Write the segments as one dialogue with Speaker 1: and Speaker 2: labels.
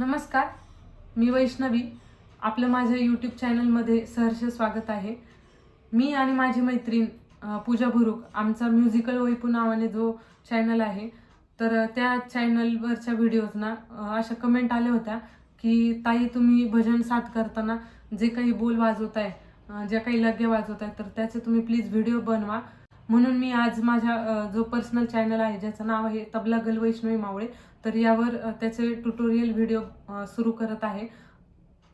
Speaker 1: नमस्कार मी वैष्णवी. आपलं माझ्या यूट्यूब चॅनलमध्ये सहर्ष स्वागत आहे. मी आणि माझी मैत्रीण पूजा भुरुक आमचा म्युझिकल वैपू नावाने जो चॅनल आहे तर त्या चॅनलवरच्या व्हिडिओजना अशा कमेंट आल्या होत्या की ताई तुम्ही भजन साथ करताना जे काही बोल वाजवत आहे ज्या काही लग्या आहे तर त्याचे तुम्ही प्लीज व्हिडिओ बनवा. म्हणून मी आज माझ्या जो पर्सनल चॅनल आहे ज्याचं नाव आहे तबला गल वैष्णवी मावळे तर यावर त्याचे ट्युटोरियल व्हिडिओ सुरू करत आहे.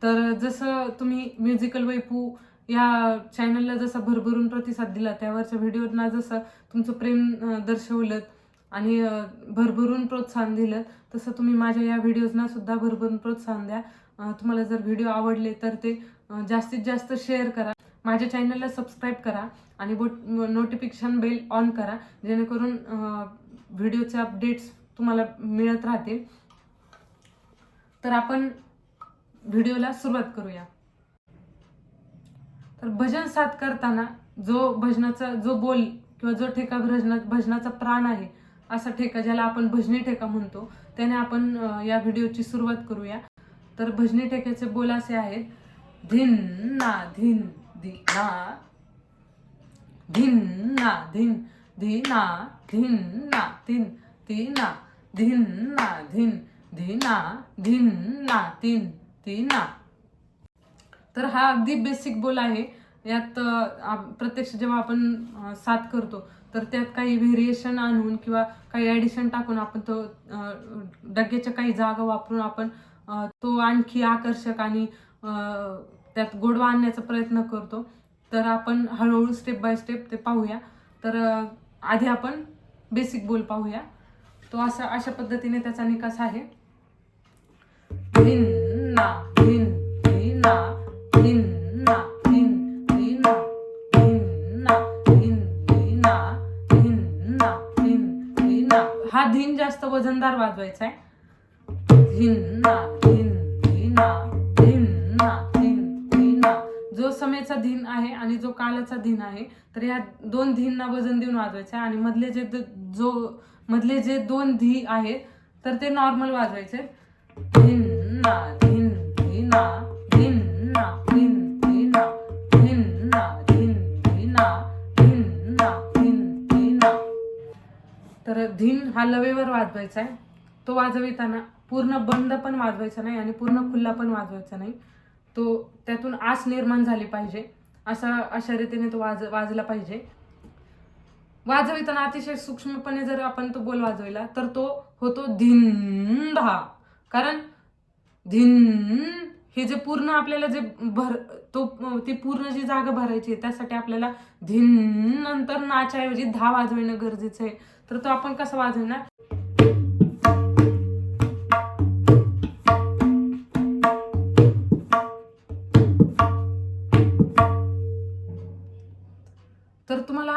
Speaker 1: तर जसं तुम्ही म्युझिकल वैपू या चॅनलला जसा भरभरून प्रतिसाद दिला त्यावरच्या व्हिडिओना जसं तुमचं प्रेम दर्शवलं आणि भरभरून प्रोत्साहन दिलं तसं तुम्ही माझ्या या व्हिडिओजना सुद्धा भरभरून प्रोत्साहन द्या. तुम्हाला जर व्हिडिओ आवडले तर ते जास्तीत जास्त शेअर करा. माझ्या चॅनलला सबस्क्राईब करा आणि बोट नोटिफिकेशन बेल ऑन करा जेणेकरून व्हिडिओचे अपडेट्स तुम्हाला मिळत राहतील. तर आपण व्हिडिओला सुरुवात करूया. तर भजन साथ करताना जो भजनाचा जो बोल किंवा जो ठेका भजना भजनाचा प्राण आहे असा ठेका ज्याला आपण भजनी ठेका म्हणतो त्याने आपण या व्हिडिओची सुरुवात करूया. तर भजनी ठेक्याचे बोल असे आहेत धिन ना धिन. धिना धिन ना धिन धिना धिन ना धिन धिना धिन ना धिन धिना धिन ना तीन तर हा अगदी बेसिक बोल आहे. यात प्रत्यक्ष जेव्हा आपण साथ करतो तर त्यात काही व्हेरिएशन आणून किंवा काही ॲडिशन टाकून आपण तो डग्याच्या काही जागा वापरून आपण तो आणखी आकर्षक आणि त्यात गोडवा आणण्याचा प्रयत्न करतो तर आपण हळूहळू स्टेप बाय स्टेप ते पाहूया तर आधी आपण बेसिक बोल पाहूया तो असा अशा पद्धतीने त्याचा निकास आहे धिन ना ना धिन हा धिन जास्त वजनदार वाजवायचा आहे धिन जो समेचा आहे आणि जो कालाचा धिन आहे तर या दोन धींना वजन देऊन वाजवायचं आहे. आणि मधले जे जो मधले जे दोन धी आहेत तर ते नॉर्मल वाजवायचे. धिन ना धिन धिना धिन ना धिन धिना धिन ना धिन धिना धिन ना धिन धिना. तर धिन हा लवेवर वाजवायचा आहे. तो वाजविताना पूर्ण बंद पण वाजवायचा नाही आणि पूर्ण खुल्ला पण वाजवायचा नाही. तो त्यातून आस निर्माण झाली पाहिजे. असा अशा रीतीने तो वाज वाजला पाहिजे. वाजविताना अतिशय सूक्ष्मपणे जर आपण तो बोल वाजविला तर तो होतो धिंधा कारण धिन हे जे पूर्ण आपल्याला जे भर तो ती पूर्ण जी जागा भरायची आहे त्यासाठी आपल्याला धिन नंतर नाच्याऐवजी धा वाजविणं गरजेचं आहे. तर तो आपण कसं वाजवणार?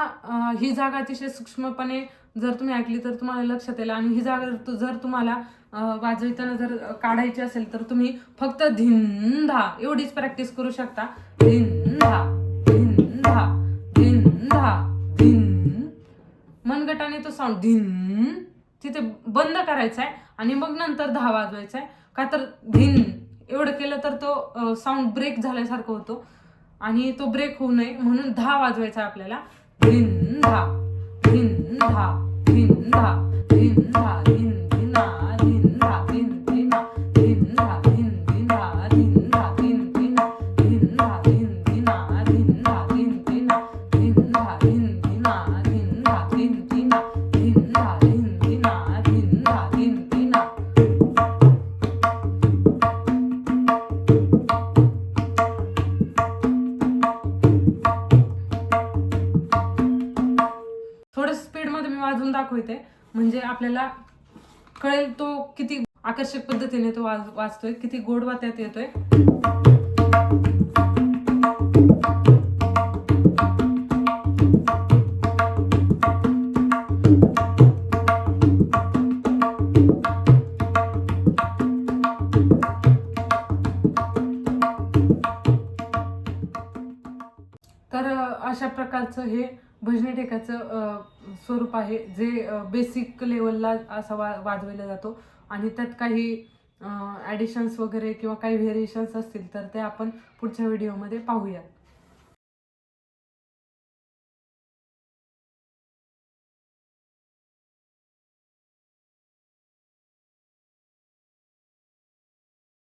Speaker 1: तुम्हाला ही जागा अतिशय सूक्ष्मपणे जर तुम्ही ऐकली तर तुम्हाला लक्षात येईल. आणि ही जागा जर- तुम्हाला वाजविताना जर काढायची असेल तर तुम्ही फक्त धिंधा एवढीच प्रॅक्टिस करू शकता. धिंधा धिंधा धिंधा धिन मनगटाने तो साऊंड धिन तिथे बंद करायचा आहे आणि मग नंतर दहा वाजवायचा आहे का तर धिन एवढं केलं तर तो साऊंड ब्रेक झाल्यासारखं होतो. आणि तो ब्रेक होऊ नये म्हणून दहा वाजवायचा आपल्याला. Pinta, Pinta, Pinta, Pinta. करते म्हणजे आपल्याला कळेल तो किती आकर्षक पद्धतीने तो वाज वाजतोय किती गोडवा त्यात येतोय. तर अशा प्रकारचं हे भजनी टेकाचं स्वरूप आहे जे बेसिक लेवलला असा वा वाजवला जातो. आणि त्यात काही ॲडिशन्स वगैरे किंवा काही व्हेरिएशन्स असतील तर ते आपण पुढच्या व्हिडिओमध्ये पाहूया